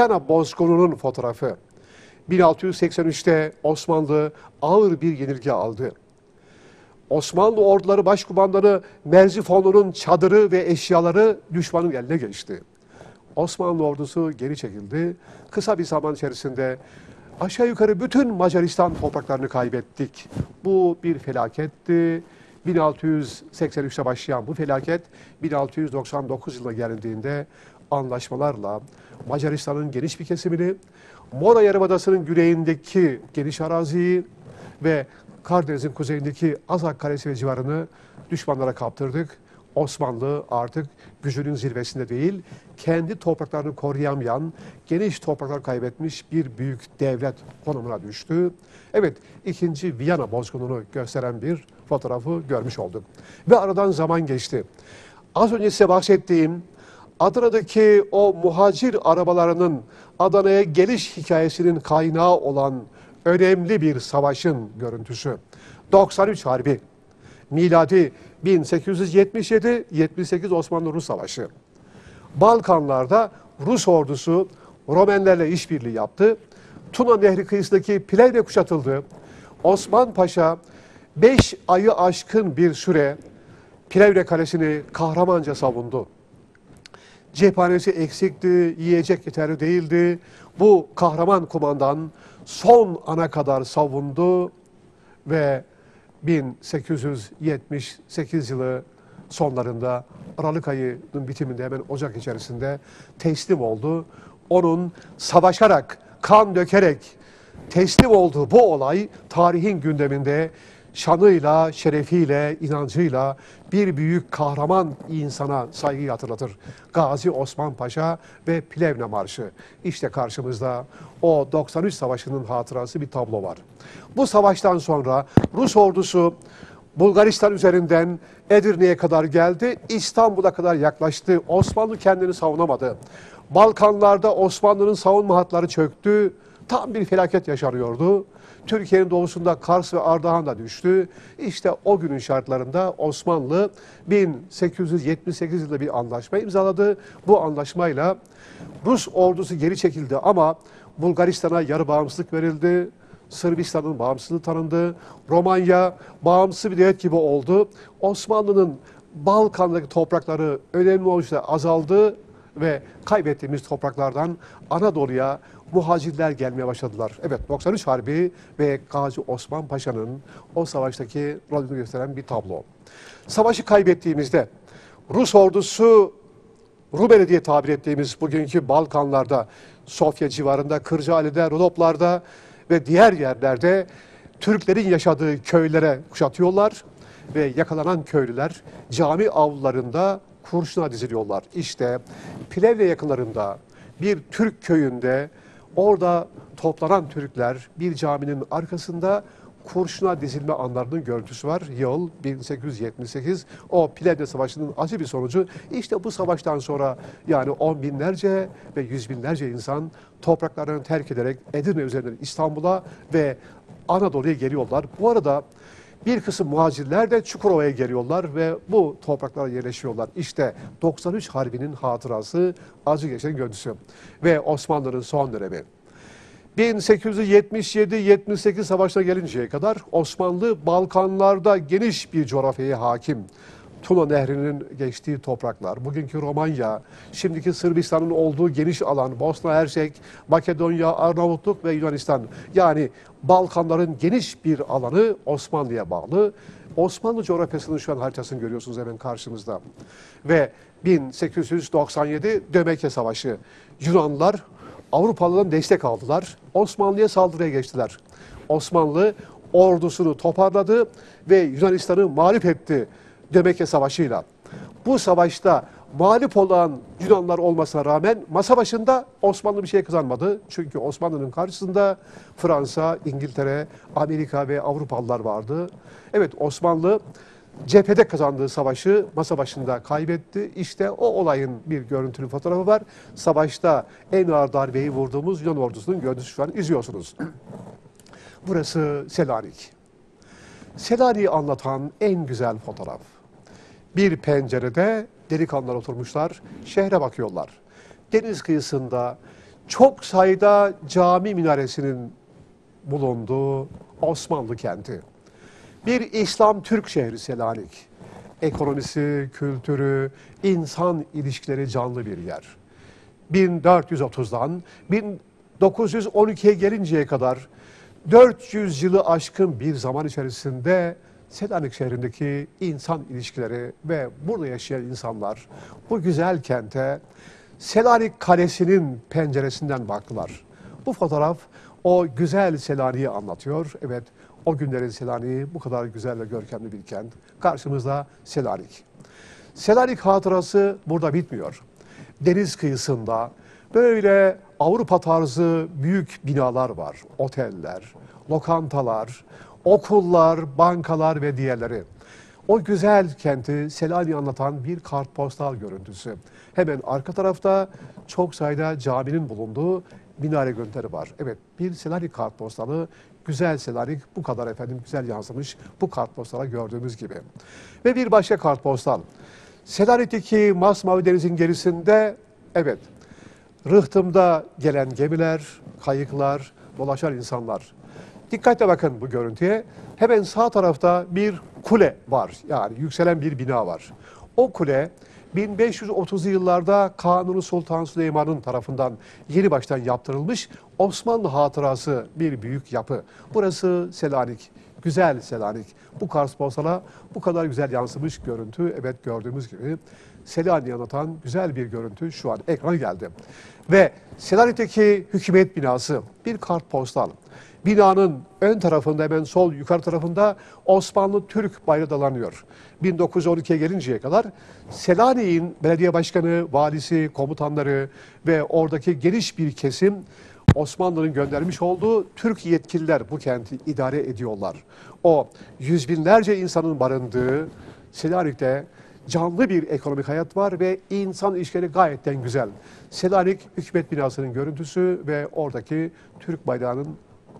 Viyana bozgununun fotoğrafı. 1683'te Osmanlı ağır bir yenilgi aldı. Osmanlı orduları başkumandanı Merzifonlu'nun çadırı ve eşyaları düşmanın eline geçti. Osmanlı ordusu geri çekildi. Kısa bir zaman içerisinde aşağı yukarı bütün Macaristan topraklarını kaybettik. Bu bir felaketti. 1683'te başlayan bu felaket 1699 yılına gelindiğinde anlaşmalarla Macaristan'ın geniş bir kesimini, Mora Yarımadası'nın güneyindeki geniş araziyi ve Karadeniz'in kuzeyindeki Azak Kalesi ve civarını düşmanlara kaptırdık. Osmanlı artık gücünün zirvesinde değil, kendi topraklarını koruyamayan, geniş topraklar kaybetmiş bir büyük devlet konumuna düştü. Evet, ikinci Viyana bozgununu gösteren bir fotoğrafı görmüş olduk. Ve aradan zaman geçti. Az önce size bahsettiğim Adana'daki o muhacir arabalarının Adana'ya geliş hikayesinin kaynağı olan önemli bir savaşın görüntüsü. 93 Harbi. Miladi 1877-78 Osmanlı-Rus Savaşı. Balkanlarda Rus ordusu Romenlerle işbirliği yaptı. Tuna Nehri kıyısındaki Plevne kuşatıldı. Osman Paşa 5 ayı aşkın bir süre Plevne Kalesi'ni kahramanca savundu. Cephanesi eksikti, yiyecek yeterli değildi. Bu kahraman kumandan son ana kadar savundu ve 1878 yılı sonlarında Aralık ayının bitiminde hemen Ocak içerisinde teslim oldu. Onun savaşarak, kan dökerek teslim olduğu bu olay tarihin gündeminde şanıyla, şerefiyle, inancıyla bir büyük kahraman insana saygıyı hatırlatır. Gazi Osman Paşa ve Plevne Marşı. İşte karşımızda o 93 Savaşı'nın hatırası bir tablo var. Bu savaştan sonra Rus ordusu Bulgaristan üzerinden Edirne'ye kadar geldi, İstanbul'a kadar yaklaştı. Osmanlı kendini savunamadı. Balkanlarda Osmanlı'nın savunma hatları çöktü. Tam bir felaket yaşanıyordu. Türkiye'nin doğusunda Kars ve Ardahan da düştü. İşte o günün şartlarında Osmanlı 1878 yılında bir anlaşma imzaladı. Bu anlaşmayla Rus ordusu geri çekildi ama Bulgaristan'a yarı bağımsızlık verildi. Sırbistan'ın bağımsızlığı tanındı. Romanya bağımsız bir devlet gibi oldu. Osmanlı'nın Balkan'daki toprakları önemli ölçüde azaldı ve kaybettiğimiz topraklardan Anadolu'ya muhacirler gelmeye başladılar. Evet 93 Harbi ve Gazi Osman Paşa'nın o savaştaki rolünü gösteren bir tablo. Savaşı kaybettiğimizde Rus ordusu Rumeli diye tabir ettiğimiz bugünkü Balkanlarda, Sofya civarında, Kırcaali'de, Rodoplar'da ve diğer yerlerde Türklerin yaşadığı köylere kuşatıyorlar ve yakalanan köylüler cami avlularında kurşuna diziliyorlar. İşte Plevne yakınlarında bir Türk köyünde orada toplanan Türkler bir caminin arkasında kurşuna dizilme anlarının görüntüsü var. Yıl 1878. O Plevne Savaşı'nın acı bir sonucu. İşte bu savaştan sonra yani on binlerce ve yüz binlerce insan topraklarını terk ederek Edirne üzerinden İstanbul'a ve Anadolu'ya geliyorlar. Bu arada bir kısım muhacirler de Çukurova'ya geliyorlar ve bu topraklara yerleşiyorlar. İşte 93 Harbi'nin hatırası acı geçen görüntüsü ve Osmanlı'nın son dönemi. 1877-78 savaşına gelinceye kadar Osmanlı Balkanlarda geniş bir coğrafyaya hakim. Tuna Nehri'nin geçtiği topraklar, bugünkü Romanya, şimdiki Sırbistan'ın olduğu geniş alan, Bosna Hersek, Makedonya, Arnavutluk ve Yunanistan. Yani Balkanların geniş bir alanı Osmanlı'ya bağlı. Osmanlı coğrafyasının şu an haritasını görüyorsunuz hemen karşımızda. Ve 1897 Dömeke Savaşı. Yunanlar Avrupalıların destek aldılar. Osmanlı'ya saldırıya geçtiler. Osmanlı ordusunu toparladı ve Yunanistan'ı mağlup etti Dömeke Savaşı'yla. Bu savaşta mağlup olan Yunanlar olmasına rağmen masa başında Osmanlı bir şey kazanmadı. Çünkü Osmanlı'nın karşısında Fransa, İngiltere, Amerika ve Avrupalılar vardı. Evet Osmanlı cephede kazandığı savaşı masa başında kaybetti. İşte o olayın bir görüntülü fotoğrafı var. Savaşta en ağır darbeyi vurduğumuz Yunan ordusunun görüntüsü şu an izliyorsunuz. Burası Selanik. Selanik'i anlatan en güzel fotoğraf. Bir pencerede delikanlılar oturmuşlar, şehre bakıyorlar. Deniz kıyısında çok sayıda cami minaresinin bulunduğu Osmanlı kenti. Bir İslam Türk şehri Selanik. Ekonomisi, kültürü, insan ilişkileri canlı bir yer. 1430'dan 1912'ye gelinceye kadar 400 yılı aşkın bir zaman içerisinde Selanik şehrindeki insan ilişkileri ve burada yaşayan insanlar bu güzel kente Selanik Kalesi'nin penceresinden baktılar. Bu fotoğraf o güzel Selanik'i anlatıyor. Evet, o günlerin Selanik'i bu kadar güzel ve görkemli bir kent. Karşımızda Selanik. Selanik hatırası burada bitmiyor. Deniz kıyısında böyle Avrupa tarzı büyük binalar var. Oteller, lokantalar, okullar, bankalar ve diğerleri. O güzel kenti Selanik'i anlatan bir kartpostal görüntüsü. Hemen arka tarafta çok sayıda caminin bulunduğu minare görüntüleri var. Evet bir Selanik kartpostalı güzel Selanik bu kadar efendim güzel yansımış bu kartpostala gördüğümüz gibi. Ve bir başka kartpostal. Selanik'teki Masmavi Deniz'in gerisinde evet rıhtımda gelen gemiler, kayıklar, dolaşan insanlar. Dikkatle bakın bu görüntüye. Hemen sağ tarafta bir kule var. Yani yükselen bir bina var. O kule 1530'lu yıllarda Kanuni Sultan Süleyman'ın tarafından yeni baştan yaptırılmış Osmanlı hatırası bir büyük yapı. Burası Selanik. Güzel Selanik. Bu Kars Postal'a bu kadar güzel yansımış görüntü evet gördüğümüz gibi Selanik'i anlatan güzel bir görüntü şu an ekrana geldi. Ve Selanik'teki hükümet binası bir kartpostal. Binanın ön tarafında hemen sol yukarı tarafında Osmanlı Türk bayrağı dalanıyor. 1912'ye gelinceye kadar Selanik'in belediye başkanı, valisi, komutanları ve oradaki geniş bir kesim Osmanlı'nın göndermiş olduğu Türk yetkililer bu kenti idare ediyorlar. O yüz binlerce insanın barındığı Selanik'te canlı bir ekonomik hayat var ve insan ilişkileri gayetten güzel. Selanik hükümet binasının görüntüsü ve oradaki Türk bayrağının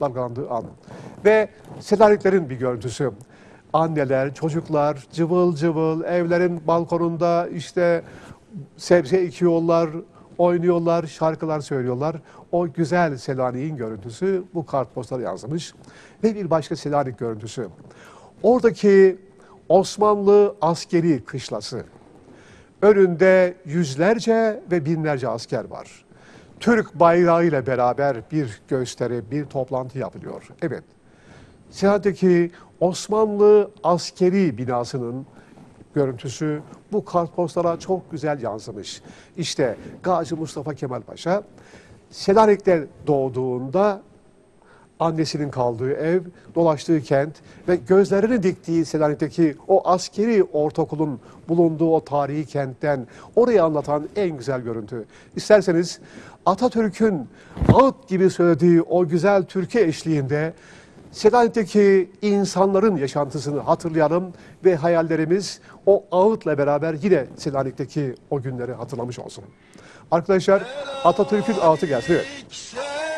dalgalandığı an. Ve Selaniklerin bir görüntüsü. Anneler, çocuklar cıvıl cıvıl evlerin balkonunda işte sebze ekiyorlar, oynuyorlar, şarkılar söylüyorlar. O güzel Selanik'in görüntüsü bu kartpostala yansımış. Ve bir başka Selanik görüntüsü. Oradaki Osmanlı askeri kışlası. Önünde yüzlerce ve binlerce asker var. Türk bayrağı ile beraber bir gösteri, bir toplantı yapılıyor. Evet, Selanik'teki Osmanlı askeri binasının görüntüsü bu kartpostala çok güzel yansımış. İşte Gazi Mustafa Kemal Paşa Selanik'te doğduğunda annesinin kaldığı ev, dolaştığı kent ve gözlerini diktiği Selanik'teki o askeri ortaokulun bulunduğu o tarihi kentten orayı anlatan en güzel görüntü. İsterseniz Atatürk'ün ağıt gibi söylediği o güzel Türkiye eşliğinde Selanik'teki insanların yaşantısını hatırlayalım ve hayallerimiz o ağıtla beraber yine Selanik'teki o günleri hatırlamış olsun. Arkadaşlar Atatürk'ün ağıtı gelsin. Evet.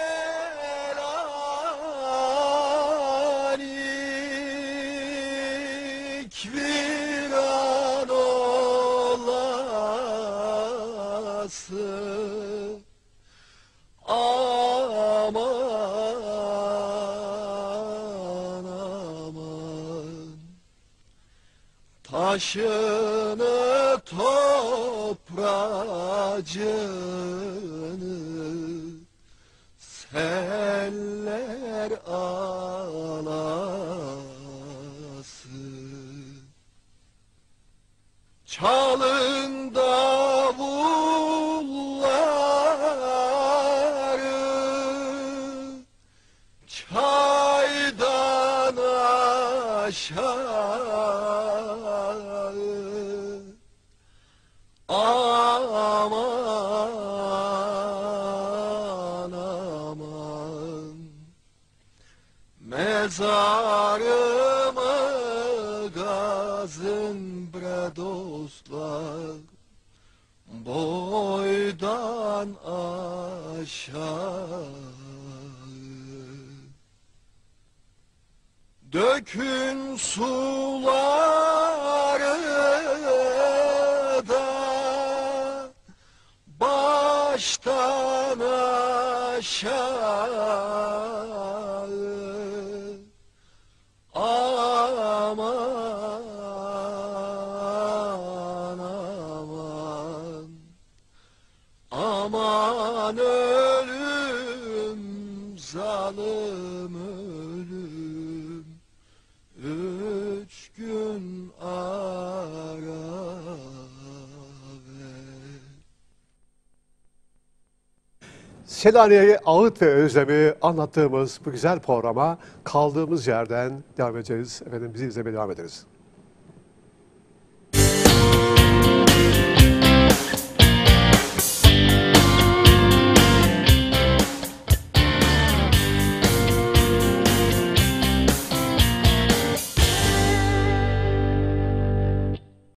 Taşını topracını Seller alası Çalın Mezarımı gazın bre dostlar Boydan aşağı. Dökün suları da baştan aşağı Aman ölüm zalim ölüm Üç gün ara Selanik'e ağıt ve özlemi anlattığımız bu güzel programa kaldığımız yerden devam edeceğiz. Efendim bizi izlemeye devam ederiz.